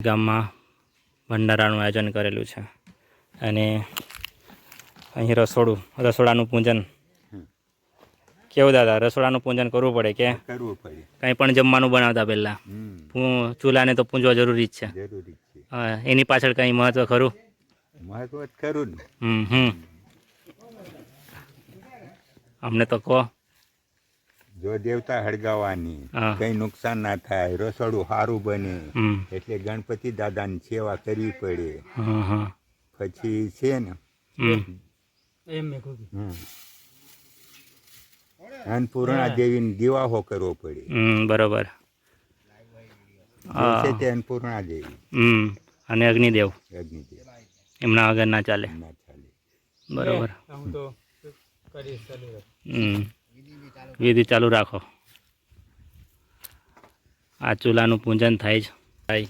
ગામમાં ભંડારાનું આયોજન કરેલું છે. અને અહીં રસોડું રસોડાનું પૂજન. કેવું દાદા રસોડાનું પૂજન કરવું પડે કે? કરવું પડે. કંઈ પણ જમવાનું બનાવતા પહેલાં. ચૂલાને તો પૂંજવા જરૂરી જ છે. એની પાછળ કંઈ મહત્વ ખરું? મહત્વ ખરું હમ હમ. અમને તો કહો. જો દેવતા હળગાવવાની હા. કઈ નુકસાન ના થાય રસોડું સારું બને હમ. એટલે ગણપતિ દાદાની સેવા કરવી પડે. હા હા. પછી છે ને હમ. હમ. અન્નપૂર્ણા દેવીને દિવાહો કરવો પડે. હમ બરોબર. તે અન્નપૂર્ણા દેવી. અને અગ્નિદેવ. અગ્નિદેવ. એમના વગર ના ચાલે. ના ચાલે. બરોબર. હમ. વિધિ ચાલુ રાખો. આ ચૂલાનું પૂજન થાય છે. ભાઈ,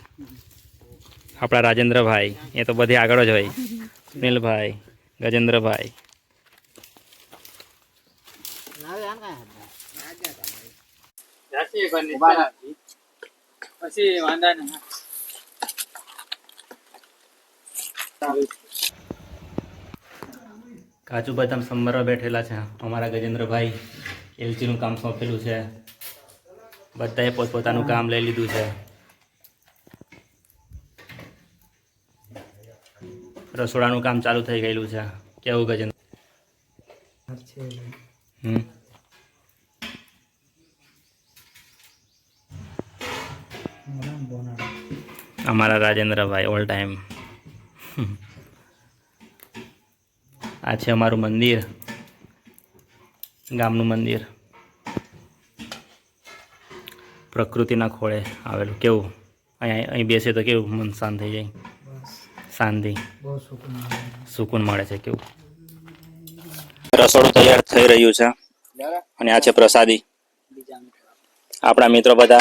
આપણા રાજેન્દ્રભાઈ, એ તો બધી આગળ જ હોય. સુનિલભાઈ ગજેન્દ્રભાઈ. પછી બદામ સંભારવા બેઠેલા છે. અમારા ગજેન્દ્રભાઈ એલચીનું કામ સોંપેલું છે. બધાએ પોતપોતાનું કામ લઈ લીધું છે. રસોડાનું કામ ચાલુ થઈ ગયેલું છે. કેવું ગજન હમ. અમારા રાજેન્દ્રભાઈ ઓલ ટાઈમ. આ છે અમારું મંદિર. ગામનું મંદિર. પ્રકૃતિના ખોળે આવેલું. કેવું? અહીંયા અહીં બેસે તો કેવું? મન શાંત થઈ જાય. શાંતિ. સુકૂન મળે છે કેવું? રસોડું તૈયાર થઈ રહ્યું છે. અને આ છે પ્રસાદી. આપણા મિત્રો બધા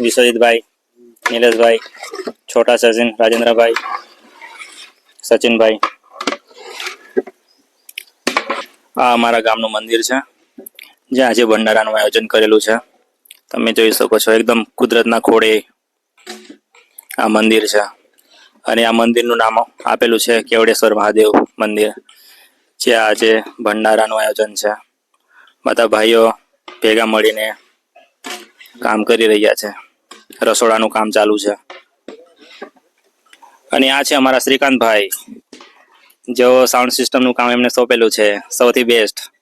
વિશ્વજીતભાઈ નિલેશભાઈ છોટા સચિન રાજેન્દ્રભાઈ સચિનભાઈ. આ અમારા ગામનું મંદિર છે. જે આજે ભંડારાનું આયોજન કરેલું છે. તમે જોઈ શકો છો, એકદમ કુદરતના ખોડે આ મંદિર છે. અને આ મંદિરનું નામ આપેલું છે, કેવડેશ્વર મહાદેવ મંદિર, જે આજે ભંડારાનું આયોજન છે. બધા ભાઈઓ ભેગા મળીને કામ કરી રહ્યા છે. રસોડાનું કામ ચાલુ છે. અને આ છે અમારા શ્રીકાંતભાઈ, જેઓ સાઉન્ડ સિસ્ટમનું કામ એમને સોંપેલું છે, સૌથી બેસ્ટ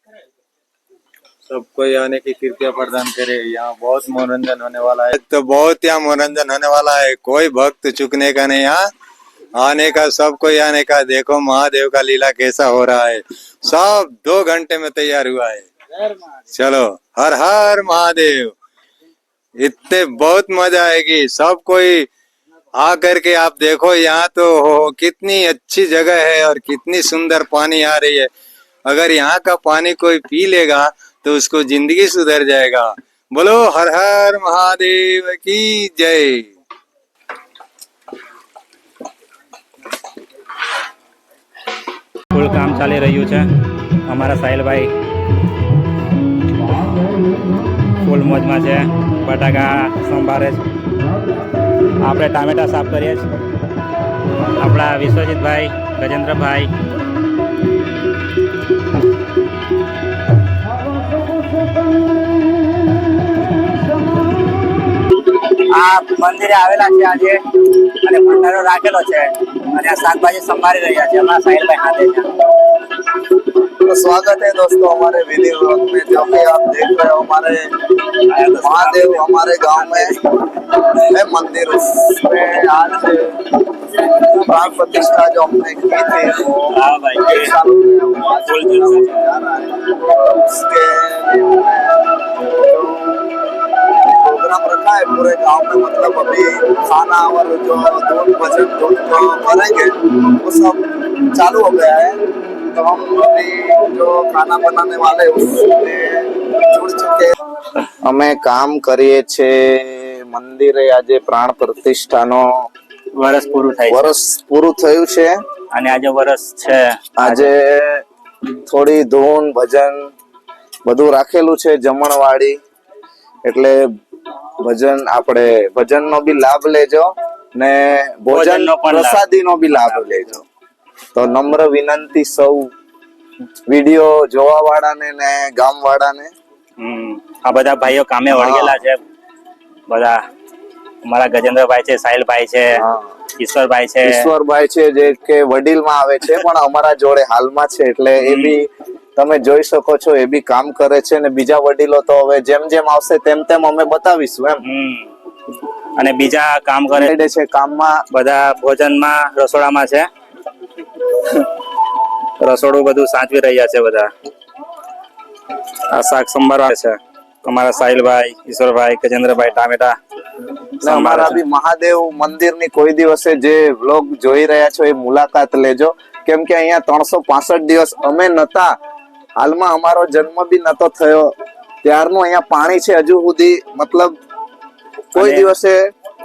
सबको आने की कृपया प्रदान करे। यहाँ बहुत मनोरंजन होने वाला है। तो बहुत यहाँ मनोरंजन होने वाला है। कोई भक्त चुकने का नहीं यहाँ आने का सबको आने का। देखो महादेव का लीला कैसा हो रहा है। सब दो घंटे में तैयार हुआ है। चलो, हर हर महादेव। इतने बहुत मज़ा आएगी। सब कोई आ करके आप देखो, यहाँ तो हो, कितनी अच्छी जगह है और कितनी सुंदर पानी आ रही है। अगर यहाँ का पानी कोई पी लेगा तो उसको जिंदगी सुधर जाएगा बोलो हर हर महादेव की जय ફૂલ કામ ચાલી રહ્યું છે અમારા સાહિલભાઈ ફૂલ મોજમાં છે બટાકા સંભારે છે આપણે ટામેટા સાફ કરીએ છીએ આપણા વિશ્વજીતભાઈ ગજેન્દ્રભાઈ આ મંદિરે આવેલા છે આજે અને ભંડારો રાખેલો છે અને આ શાકભાજી સંભાળી રહ્યા છે અમારા સાહિલભાઈ હાથે છે. तो स्वागत है दोस्तों हमारे विधि विभाग में जो कि आप देख रहे हो हमारे महादेव हमारे गाँव में है मंदिर। उसमें आज प्राण प्रतिष्ठा जो हमने की थी तो उसके प्रोग्राम रखा है पूरे गाँव में मतलब अभी खाना और जो है भजन धूल जो भरेंगे वो सब चालू हो गया है। तो हम अभी जो खाना बनाने वाले हैं उसमें जुड़ चुके हैं અમે કામ કરીએ છીએ મંદિરે આજે પ્રાણ પ્રતિષ્ઠાનો વરસ પૂરું થાય છે વર્ષ પૂરું થયું છે અને આજે વરસ છે આજે થોડી ધૂન ભજન બધું રાખેલું છે જમણવાળી એટલે ભજન આપણે ભજનનો બી લાભ લેજો ને ભોજન ભોજનનો પણ લાભ. પ્રસાદીનો બી લાભ લેજો તો નમ્ર વિનંતી સૌ વીડિયો જોવા વાળાને ને ગામ વાળાને આ બધા ભાઈઓ કામે વળગેલા છે. બધા અમારા ગજેન્દ્રભાઈ છે સાહિલભાઈ છે ઈશ્વરભાઈ છે. ઈશ્વરભાઈ છે જે કે વડીલમાં આવે છે પણ અમારા જોડે હાલમાં છે એટલે એ બી તમે જોઈ શકો છો એ બી કામ કરે છે ને બીજા વડીલો તો હવે જેમ જેમ આવશે તેમ તેમ અમે બતાવીશું એમ. અને બીજા કામ કરે છે કામમાં. બધા ભોજનમાં રસોડામાં છે. રસોડું બધું સાચવી રહ્યા છે બધા. આ શાક સંભાર છે. અમારા સાહિલભાઈ ઈશ્વરભાઈ ગજેન્દ્રભાઈ ટામેટા અમારા બી મહાદેવ મંદિરની કોઈ દિવસે જે વ્લોગ જોઈ રહ્યા છો એ મુલાકાત લેજો. કેમ કે અહીંયા ત્રણસો પાસઠ દિવસ અમે નતા. હાલમાં અમારો જન્મ બી નતો થયો. ત્યારનું અહીંયા પાણી છે હજુ સુધી. મતલબ કોઈ દિવસે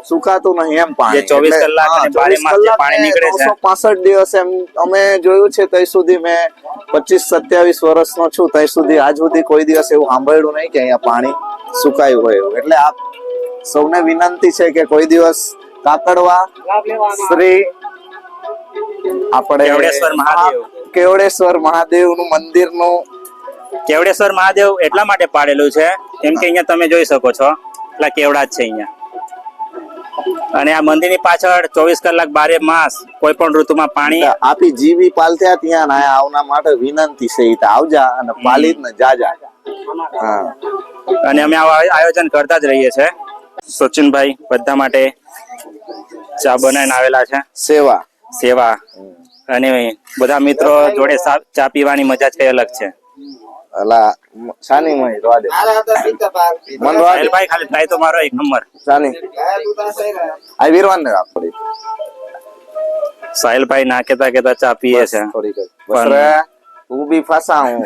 સુકાતું નહીં એમ પાણી ચોવીસ કલાક હા, અને બારે 24 માસ જે કલાક પાણી નીકળે છે. પાસઠ દિવસ એમ અમે જોયું છે ત્યાં સુધી મેં પચીસ સત્યાવીસ વર્ષનો છું ત્યાં સુધી આજ સુધી કોઈ દિવસ એવું સાંભળ્યું નહીં કે અહીંયા પાણી સુકાયું હોય એટલે આપ સૌને વિનંતી છે કે કોઈ દિવસ કાકડવા શ્રી આપણે કેવડેશ્વર મહાદેવ. કેવડેશ્વર મહાદેવનું મંદિરનું કેવડેશ્વર મહાદેવ એટલા માટે પાડેલું છે કેમ કે અહીંયા તમે જોઈ શકો છો એટલા કેવડા જ છે અહીંયા અને આ મંદિરની પાછળ ચોવીસ કલાક બારે માસ કોઈ પણ ઋતુમાં પાણી આપી જીવી પાલથ્યા ત્યાં આવના માટે વિનંતી છે. આવજા અને પાલી ને જાજા. અને અમે આયોજન કરતા જ રહીએ છીએ. સચિનભાઈ બધા માટે ચા બનાવીને આવેલા છે. સેવા. સેવા. અને બધા મિત્રો જોડે ચા પીવાની મજા છે અલગ છે. અલા સાની મય દે મન દે સાહિલભાઈ ખાલી ટ્રાય તો મારો એક નંબર. સાની. આ વીરવાન ને આપડી સાહિલભાઈ ના કેતા કેતા ચા પીએ છે. પણ- હું બી ફસા હું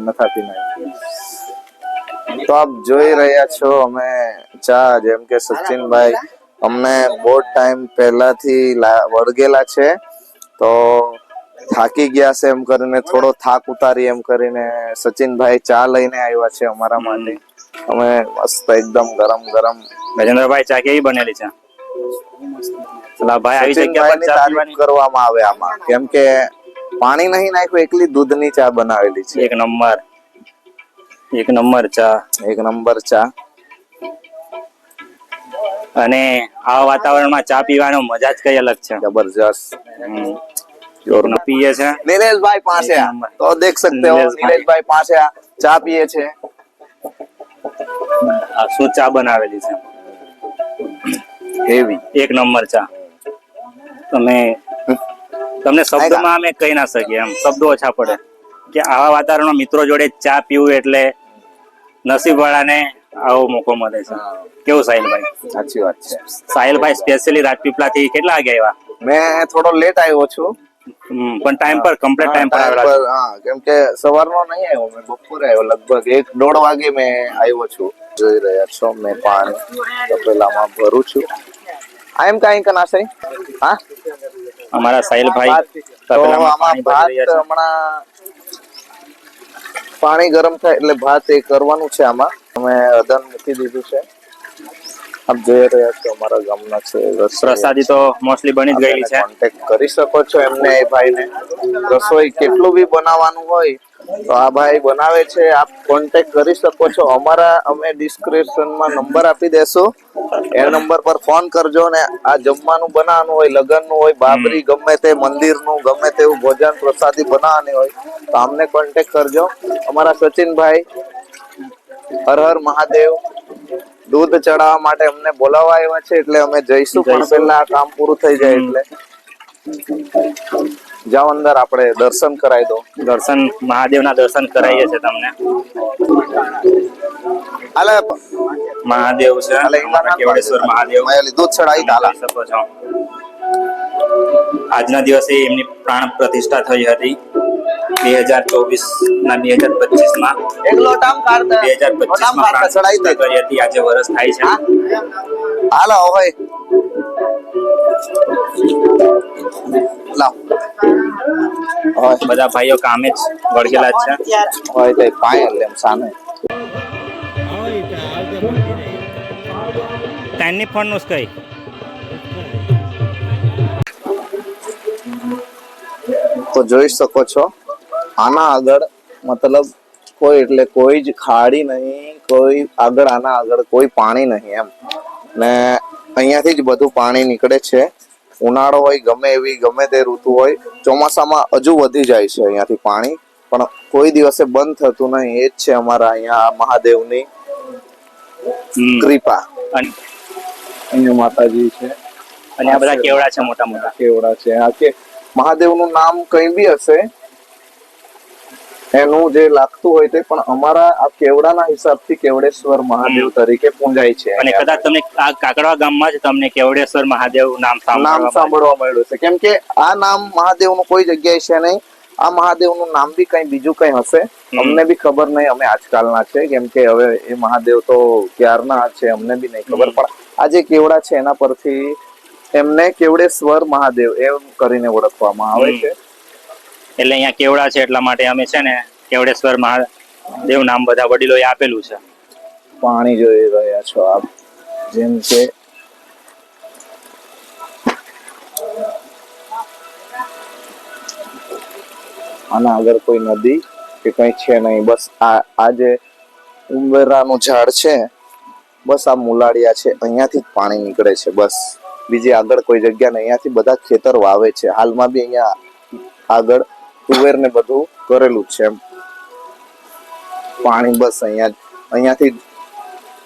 નથી પીને તો આપ જોઈ રહ્યા છો અમે ચા જેમ કે સચિનભાઈ અમને બહુ ટાઈમ પહેલાથી વળગેલા છે. તો થાકી ગયા છે એમ કરીને થોડો થાક ઉતારી એમ કરીને સચિનભાઈ ચા લઈને આવ્યા છે અમારા માટે. અમે મસ્ત એકદમ ગરમ ગરમ. ગજેન્દ્રભાઈ ચા કેવી બનેલી છે? ભાઈ આવી જગ્યા પર ચા પીવાની. કરવામાં આવે આમાં. કેમ કે પાણી નહીં નાખ્યું એકલી દૂધની ચા બનાવેલી છે. એક નંબર. એક નંબર ચા. એક નંબર ચા. અને આ વાતાવરણમાં ચા પીવાનો મજા જ કઈ અલગ છે. જબરજસ્ત. હમ. જોરનો પીએ છે નીલેશભાઈ પાસે એક આ. નંબર. તો દેખ सकते हो નીલેશભાઈ. નીલેશભાઈ પાસે આ ચા પીએ છે આ શું ચા બનાવેલી છે હેવી એક નંબર ચા તમે તમને શબ્દમાં અમે કહી ના શકીએ એમ શબ્દો ઓછા પડે કે આવા વાતાવરણમાં મિત્રો જોડે ચા પીવું એટલે નસીબ વાળાને આવો મોકો મળે છે કેવું સાહિલભાઈ સાચી વાત છે સાહિલભાઈ સ્પેશિયલી રાજપીપળા થી કેટલા વાગે આવ્યા મેં થોડો લેટ આવ્યો છું હમ, પણ ટાઈમ પર કમ્પ્લીટ ટાઈમ પર આવેલા હા કેમ કે સવારનો નહીં આવ્યો મેં બપોરે આવ્યો લગભગ એક દોઢ વાગે મેં આવ્યો છું જોઈ રહ્યા છો મેં પાણી તપેલામાં ભરું છું. આઈ એમ કાઈ કના નાશે હા? અમારા સાહિલભાઈ તપેલામાં પાણી ભાત હમણાં પાણી ગરમ થાય એટલે ભાત એ કરવાનું છે આમાં. અમે અદન મૂકી દીધું છે. આપ જોઈ રહ્યા છો અમારા ગામના છે પ્રસાદી તો મોસ્ટલી બની જ ગયેલી છે. કોન્ટેક્ટ કરી શકો છો એમને એ ભાઈને. રસોઈ કેટલું બી બનાવવાનું હોય તો આ ભાઈ બનાવે છે આપ કોન્ટેક્ટ કરી શકો છો. અમારા અમે ડિસ્ક્રિપ્શનમાં નંબર આપી દેશું. એ નંબર પર ફોન કરજો ને આ જમવાનું બનાવવાનું હોય લગ્નનું હોય બાબરી ગમે તે મંદિરનું ગમે તેવું ભોજન પ્રસાદી બનાવવાની હોય તો અમને કોન્ટેક્ટ કરજો. અમારા સચિનભાઈ હર હર મહાદેવ દૂધ ચડાવવા માટે અમને બોલાવવા આવ્યા છે એટલે અમે જઈશું પણ પહેલા કામ પૂરું થઈ જાય એટલે. જાઓ અંદર આપણે દર્શન કરાવી દો. દર્શન મહાદેવના દર્શન કરાવીએ છે તમને. હાલે મહાદેવ છે. હાલે કેવડેશ્વર મહાદેવ. દૂધ ચડાવી શકો છો. આજના દિવસે એમની પ્રાણ પ્રતિષ્ઠા થઈ હતી. બે હજાર ચોવીસ ના બે હજાર પચીસમાં એક લોટામ કાઢ બે હજાર પચીસમાં પ્રાણ પ્રતિષ્ઠા કરી હતી. આજે વર્ષ થાય છે. હાલો હોય બધા ભાઈઓ કામે જ વળગેલા જ છે. હોય તો પાય એમ સામે. નાની ફોનનું કઈ. તો જોઈ શકો છો. આના આગળ મતલબ કોઈ એટલે કોઈ જ ખાડી નહીં કોઈ આગળ આના આગળ કોઈ પાણી નહીં એમ. ને અહીંયાથી જ બધું પાણી નીકળે છે. ઉનાળો હોય ગમે એવી ગમે તે ઋતુ હોય ચોમાસામાં હજુ વધી જાય છે અહીંયાથી પાણી. પણ કોઈ દિવસે બંધ થતું નહીં. એ જ છે અમારા અહીંયા મહાદેવની કૃપા. અહીંયા માતાજી છે. અને આ બધા કેવડા છે મોટા મોટા કેવડા છે. આ કે મહાદેવનું નામ કઈ બી હશે એનું જે લાગતું હોય તે પણ અમારા આ કેવડાના હિસાબથી કેવડેશ્વર મહાદેવ તરીકે પૂંજાય છે. અને કદાચ તમને આ કાકડવા ગામમાં જ તમને કેવડેશ્વર મહાદેવ નામ નામ સાંભળવા મળ્યું છે. કેમ કે આ નામ મહાદેવનું કોઈ જગ્યાએ છે નહીં. આ મહાદેવનું નામ બી કઈ બીજું કઈ હશે? અમને બી ખબર નહીં. અમે આજકાલના છે. કેમ કે હવે એ મહાદેવ તો ક્યારના છે અમને બી નહીં ખબર. પણ આ જે કેવડા છે એના પરથી એમને કેવડેશ્વર મહાદેવ એમ કરીને ઓળખવામાં આવે છે. એટલે અહીંયા કેવડા છે એટલા માટે અમે છે ને કેવડેશ્વર મહાદેવ નામ બધા વડીલોએ આપેલું છે. પાણી જોઈ રહ્યા છો આપ. જેમ કે આના આગળ કોઈ નદી કે કઈ છે નહીં. બસ આ આ જે ઉંબેરાનું ઝાડ છે બસ આ મુલાડિયા છે. અહીંયાથી જ પાણી નીકળે છે બસ. બીજી આગળ કોઈ જગ્યા નહીં. અહીંયાથી બધા ખેતર વાવે છે. હાલમાં બી અહીંયા આગળ તુવેર ને બધું કરેલું છે એમ. પાણી બસ અહીંયા અહીંયાથી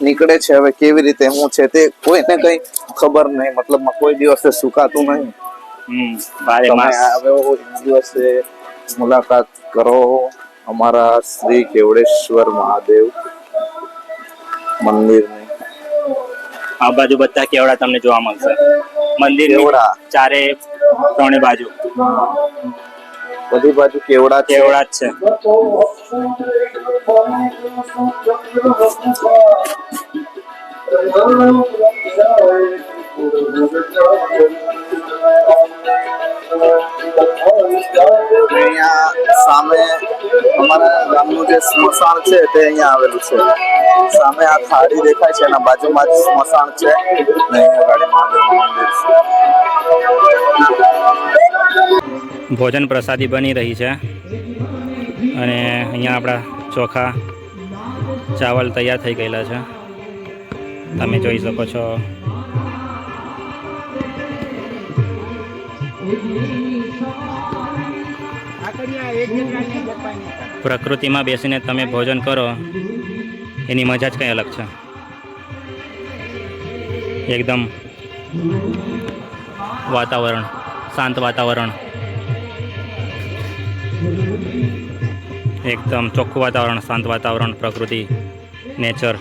નીકળે છે. હવે કેવી રીતે હું છે તે કોઈને કઈ ખબર નહીં. મતલબ કોઈ દિવસે સુકાતું નહીં. તમે આવ્યો દિવસે મુલાકાત કરો. અમારા શ્રી કેવડેશ્વર મહાદેવ મંદિરની. આ બાજુ બધા કેવડા તમને જોવા મળશે. મંદિર કેવડા. ચારે ત્રણે બાજુ. બધી બાજુ કેવડા કેવડા જ છે. અહીંયા સામે અમારા ગામનું જે સ્મશાન છે તે અહીંયા આવેલું છે. સામે આ થાળી દેખાય છે, એના બાજુમાં જ સ્મશાન છે ભોજન પ્રસાદી બની રહી છે અને અહીંયા આપણા ચોખા, ચાવલ તૈયાર થઈ ગયેલા છે. તમે જોઈ શકો છો પ્રકૃતિમાં બેસીને તમે ભોજન કરો, એની મજા જ કંઈ અલગ છે. એકદમ વાતાવરણ, શાંત વાતાવરણ. એકદમ ચોખ્ખું વાતાવરણ, શાંત વાતાવરણ, પ્રકૃતિ નેચર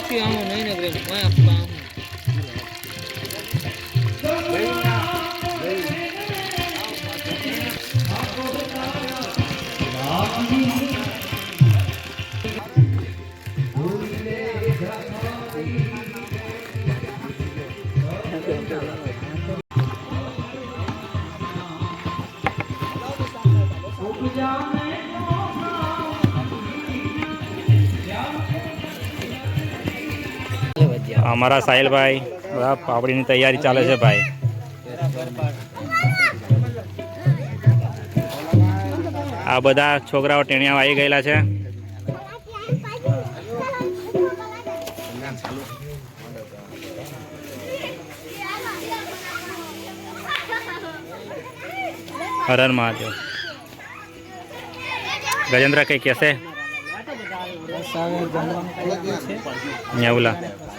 પછી આમ નહીં ને પ્રેમ માયા આપવા આમ. અમારા સાહિલભાઈ બધા પાપડીની તૈયારી ચાલે છે ભાઈ. આ બધા છોકરાઓ ટેણિયા આવી ગયેલા છે. હરણ મહાદેવ. ગજેન્દ્ર કઈ કહેશે? નેવલા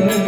내